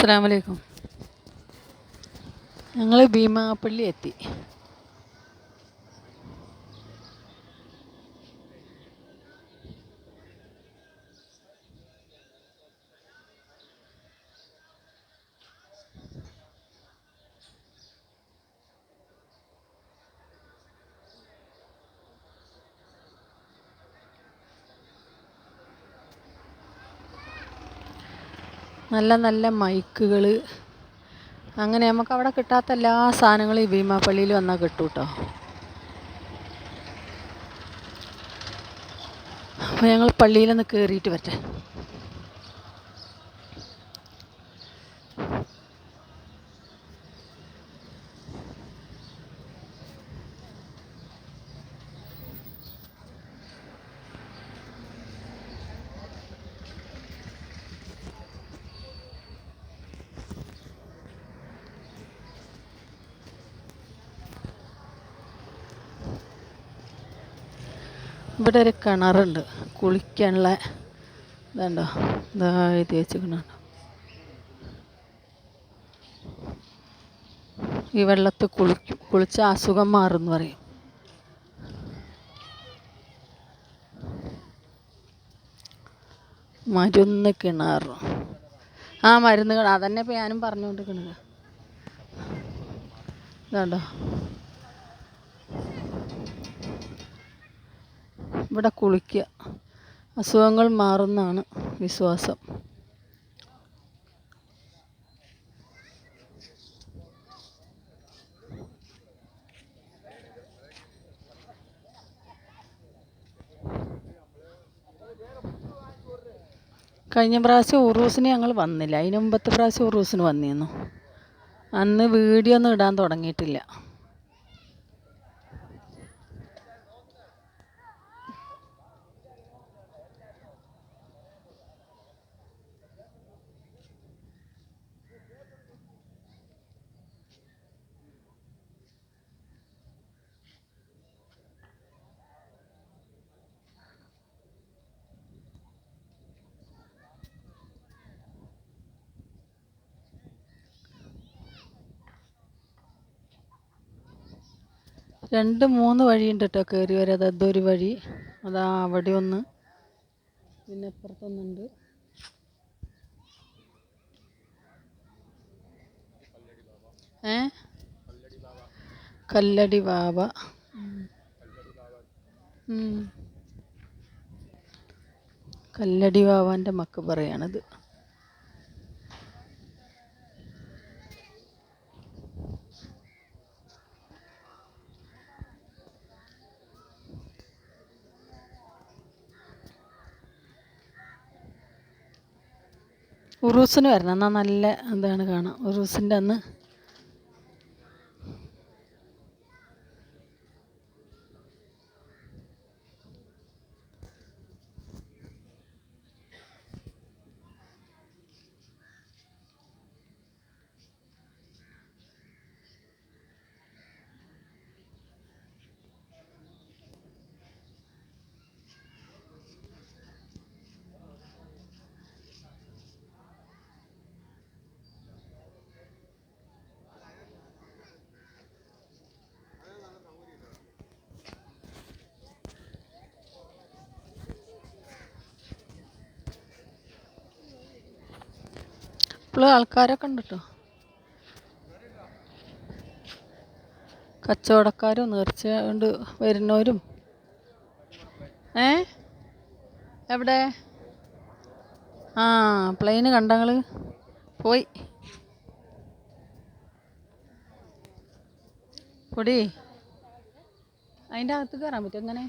അസ്സാം വലൈക്കും ഞങ്ങൾ ഭീമാപ്പള്ളി എത്തി. നല്ല നല്ല മൈക്കുകൾ അങ്ങനെ നമുക്ക് അവിടെ കിട്ടാത്ത എല്ലാ സാധനങ്ങളും ഈ ഭീമാപ്പള്ളിയിൽ വന്നാൽ കിട്ടും കേട്ടോ അപ്പോൾ ഞങ്ങൾ പള്ളിയിലൊന്ന് കയറിയിട്ട് വരട്ടെ. ഇവിടെ ഒരു കിണറുണ്ട്. കുളിക്കാനുള്ള ഇതുണ്ടോ? ഇതാ എഴുതി വെച്ചിട്ടുണ്ട് ഈ വെള്ളത്തിൽ കുളിക്കും. കുളിച്ച അസുഖം മാറും എന്ന് പറയും. മരുന്ന് കിണർ. ആ മരുന്ന് കിണർ അതന്നെ ഇപ്പം ഞാനും പറഞ്ഞുകൊണ്ടിരിക്കണത്. ഇതാണ്ടോ? ഇവിടെ കുളിക്കുക. അസുഖങ്ങൾ മാറുന്നാണ് വിശ്വാസം. കഴിഞ്ഞ പ്രാവശ്യം ഉറൂസിന് ഞങ്ങൾ വന്നില്ല. അതിന് മുമ്പത്തെ പ്രാവശ്യം ഉറൂസിന് വന്നിരുന്നു. അന്ന് വീഡിയോ ഒന്നും ഇടാൻ തുടങ്ങിയിട്ടില്ല. രണ്ട് മൂന്ന് വഴിയുണ്ട് കേട്ടോ കയറി വരാതെ അതൊരു വഴി. അതാ അവിടെ ഒന്ന്. പിന്നെ അപ്പുറത്തൊന്നുണ്ട്. ഏ? കല്ലടി ബാബ. കല്ലടി ബാബാന്റെ മക്കബറയാണിത് ഉറൂസിന് വരണം. എന്നാൽ നല്ല എന്താണ് കാണാം. ഉറൂസിന്റെ അന്ന് ഇപ്പോഴും ആൾക്കാരൊക്കെ ഉണ്ട് കേട്ടോ കച്ചവടക്കാരും നേർച്ച കൊണ്ട് വരുന്നവരും. ഏ? എവിടെ? ആ പ്ലെയിന് കണ്ടങ്ങൾ പോയി. പൊടി. അതിന്റെ അകത്ത് കയറാൻ പറ്റും എങ്ങനെ?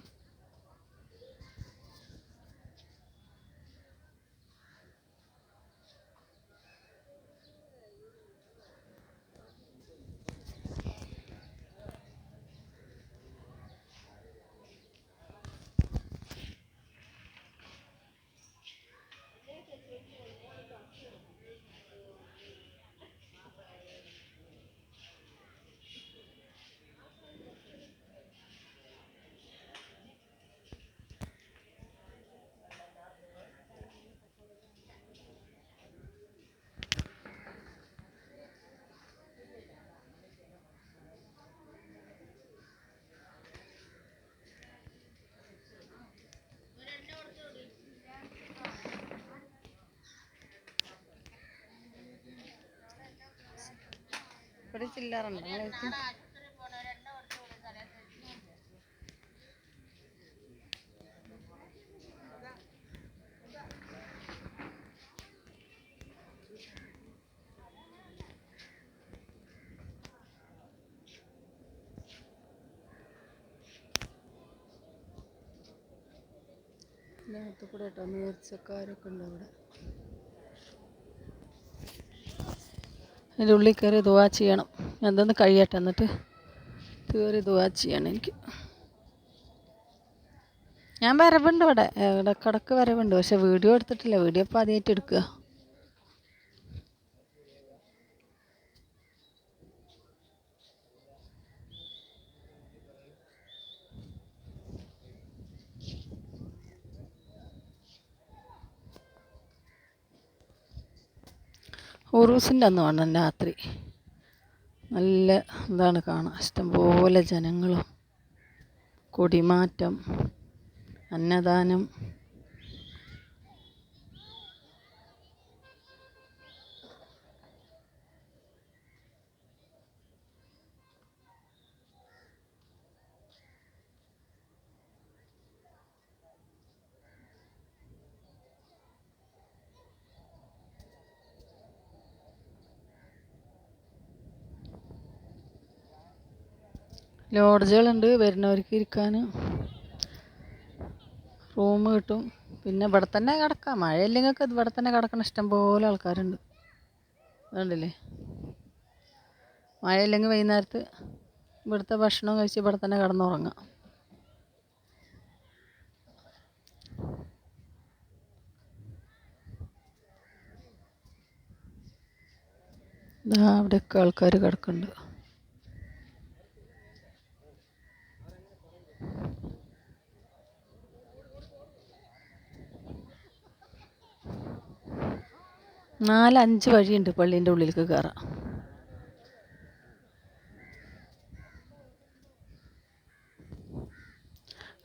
ഒരു ചില്ലറുണ്ട്. ഇതിനകത്ത് കൂടെ കേട്ടോ നേർച്ചക്കാരൊക്കെ ഉണ്ട് അവിടെ. അതിന്റെ ഉള്ളിൽ കയറി ദുവാ ചെയ്യണം. എന്തെന്ന് കഴിയട്ടെ എന്നിട്ട് കയറി ദുവാ ചെയ്യണം എനിക്ക്. ഞാൻ വരവുണ്ട് ഇവിടെ. ഇടക്കിടക്ക് വരവുണ്ട്. പക്ഷെ വീഡിയോ എടുത്തിട്ടില്ല. വീഡിയോ ഇപ്പോൾ ആദ്യമായിട്ട് എടുക്കുക. ഉറൂസിന്റെ അന്ന് വേണം രാത്രി. നല്ല ഇതാണ് കാണാൻ. ഇഷ്ടംപോലെ ജനങ്ങളും. കൊടിമാറ്റം അന്നദാനം. ലോഡ്ജുകളുണ്ട് വരുന്നവർക്ക് ഇരിക്കാൻ. റൂം കിട്ടും. പിന്നെ ഇവിടെ തന്നെ കിടക്കാം. മഴയില്ലെങ്കിൽ ഒക്കെ ഇവിടെ തന്നെ കിടക്കണ ഇഷ്ടംപോലെ ആൾക്കാരുണ്ട്. അതുകൊണ്ടല്ലേ മഴയില്ലെങ്കിൽ വൈകുന്നേരത്ത് ഇവിടുത്തെ ഭക്ഷണം കഴിച്ച് ഇവിടെ തന്നെ കിടന്നുറങ്ങാം. ഇതാ അവിടെയൊക്കെ ആൾക്കാർ കിടക്കുന്നുണ്ട്. നാലഞ്ച് വഴിയുണ്ട് പള്ളീന്റെ ഉള്ളിലേക്ക് കയറാം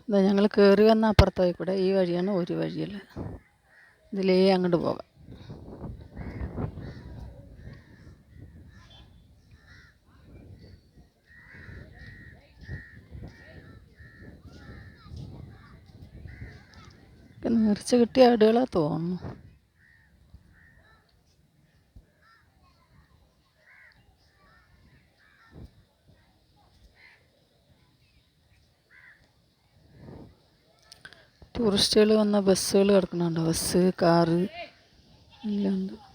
ഇതാ ഞങ്ങൾ കയറി വന്ന അപ്പുറത്തായി കൂടെ ഈ വഴിയാണ് ഒരു വഴിയല്ല ഇതിലേ അങ്ങോട്ട് പോകാം. നേർച്ച കിട്ടിയ ആടുകളാ തോന്നുന്നു. ടൂറിസ്റ്റുകൾ വന്ന ബസ്സുകൾ കിടക്കുന്നുണ്ടോ? ബസ് കാറ് എല്ലാം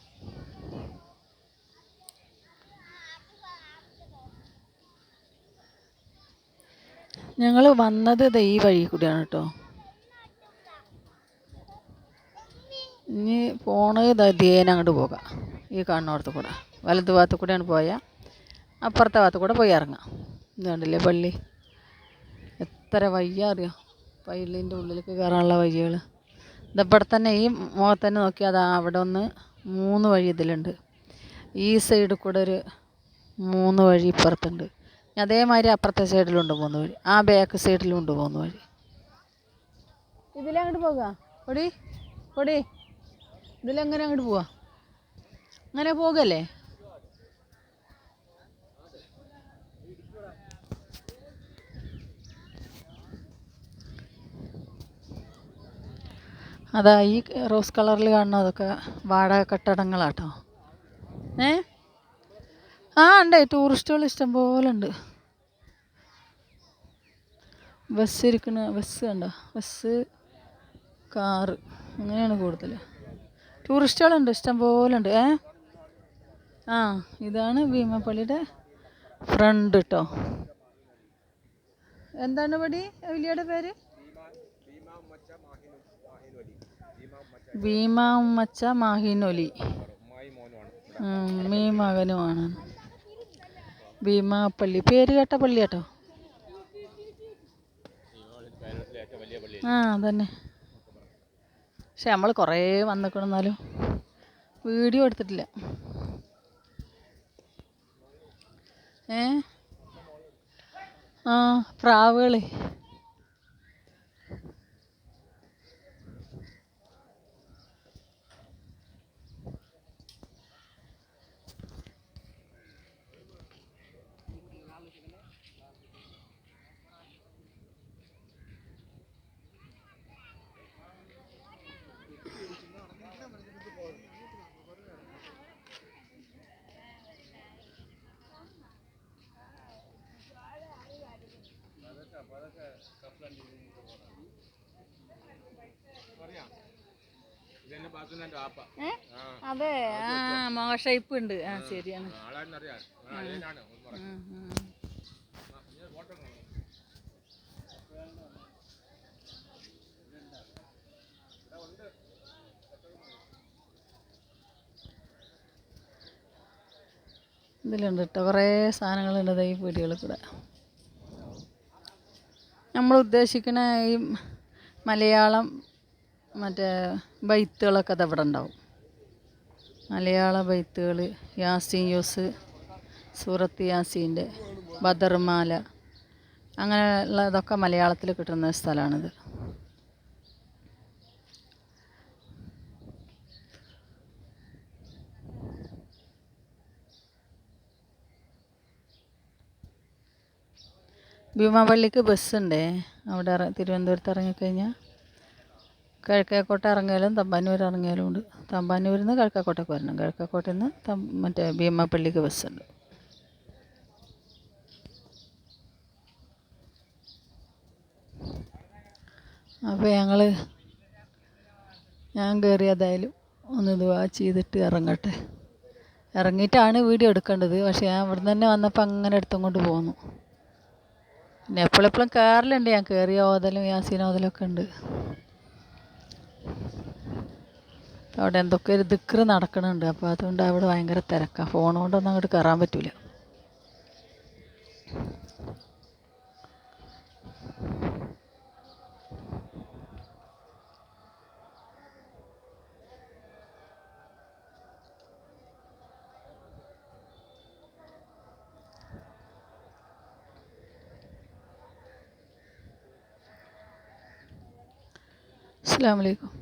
ഞങ്ങൾ വന്നത് ദേ ഈ വഴി കൂടിയാണ് കേട്ടോ. ഇനി പോണത് ദാ ധ്യേന അങ്ങോട്ട് പോകാം. ഈ കാണുന്നിടത്ത് കൂടെ. വലത് ഭാഗത്ത് കൂടെയാണ് പോയ. അപ്പുറത്തെ ഭാഗത്ത് കൂടെ പോയി ഇറങ്ങാം. ഇതുണ്ടല്ലേ പള്ളി? എത്ര വയ്യ അറിയോ? പള്ളിന്റെ ഉള്ളിലേക്ക് കയറാനുള്ള വഴികൾ ഇതവിടെ തന്നെ ഈ മുഖത്ത് തന്നെ നോക്കിയാൽ അതാ അവിടെ ഒന്ന് മൂന്ന് വഴി ഇതിലുണ്ട്. ഈ സൈഡിൽ കൂടെ ഒരു മൂന്ന് വഴി ഇപ്പുറത്തുണ്ട്. അതേമാതിരി അപ്പുറത്തെ സൈഡിലുണ്ട് മൂന്ന് വഴി. ആ ബാക്ക് സൈഡിലും ഉണ്ട് മൂന്ന് വഴി. ഇതിലങ്ങോട്ട് പോകാം. പൊടി പൊടി. ഇതിലെങ്ങനെ അങ്ങോട്ട് പോവാ. അങ്ങനെ പോകല്ലേ? അതാ ഈ റോസ് കളറിൽ കാണുന്നതൊക്കെ വാടക കെട്ടിടങ്ങളാട്ടോ. ഏ? ആ ഉണ്ട്. ടൂറിസ്റ്റുകൾ ഇഷ്ടം പോലെ ഉണ്ട്. ബസ് ഇരിക്കുന്ന ബസ് കണ്ടോ? ബസ് കാറ് അങ്ങനെയാണ് കൂടുതൽ. ടൂറിസ്റ്റുകളുണ്ട് ഇഷ്ടംപോലെ ഉണ്ട്. ഏ? ആ ഇതാണ് ഭീമപ്പള്ളിയുടെ ഫ്രണ്ട് കേട്ടോ എന്താണ് പടി? വലിയുടെ പേര്? ഭീമ ഉമ്മച്ച മാഹിനൊലി മീ മകനുമാണ്. ഭീമാപ്പള്ളി പേര് കേട്ട പള്ളി കേട്ടോ? ആ അതന്നെ. പക്ഷെ നമ്മൾ കുറേ വന്നിക്കണെന്നാലും വീഡിയോ എടുത്തിട്ടില്ല. ഏ? ആ പ്രാവുകളെ. അതെ. ആ മോശയിപ്പ് ഉണ്ട്. ആ ശരിയാണ്. ഇതിലുണ്ട് കേട്ടോ കുറേ സാധനങ്ങളുണ്ട് ഈ പീടികളിൽ കൂടെ. നമ്മൾ ഉദ്ദേശിക്കുന്ന ഈ മലയാളം മറ്റേ ബൈത്തുകളൊക്കെ അവിടെ ഉണ്ടാവും. മലയാള ബൈത്തുകൾ യാസീൻ യൂസ് സൂറത്ത് യാസീന്റെ ബദർമാല അങ്ങനെയുള്ള ഇതൊക്കെ മലയാളത്തിൽ കിട്ടുന്ന സ്ഥലമാണിത്. ഭീമാപള്ളിക്ക് ബസ്സുണ്ടേ? അവിടെ തിരുവനന്തപുരത്ത് ഇറങ്ങിക്കഴിഞ്ഞാൽ കിഴക്കേക്കോട്ട ഇറങ്ങിയാലും തമ്പാനൂർ ഇറങ്ങിയാലും ഉണ്ട്. തമ്പാനൂരിൽ നിന്ന് കിഴക്കേക്കോട്ടയ്ക്ക് വരണം. കിഴക്കേക്കോട്ടയിൽ നിന്ന് മറ്റേ ഭീമാപ്പള്ളിക്ക് ബസ്സുണ്ട് അപ്പോൾ ഞങ്ങൾ ഞാൻ കയറിയതായാലും ഒന്ന് ദുവാ ചെയ്തിട്ട് ഇറങ്ങട്ടെ. ഇറങ്ങിയിട്ടാണ് വീഡിയോ എടുക്കേണ്ടത്. പക്ഷേ ഞാൻ ഇവിടെ തന്നെ വന്നപ്പോൾ അങ്ങനെ എടുത്തും കൊണ്ട് പോന്നു പിന്നെ എപ്പോഴെപ്പോഴും കയറലുണ്ട് ഞാൻ കയറിയ ഓതലും യാസീൻ ഓതലൊക്കെ ഉണ്ട്. അവിടെ എന്തൊക്കെ ഒരു ദിക്റ് നടക്കണുണ്ട്. അപ്പോൾ അതുകൊണ്ട് അവിടെ ഭയങ്കര തിരക്കാണ് ഫോണുകൊണ്ടൊന്നും അങ്ങോട്ട് കയറാൻ പറ്റില്ല അസ്സാം വലൈക്കും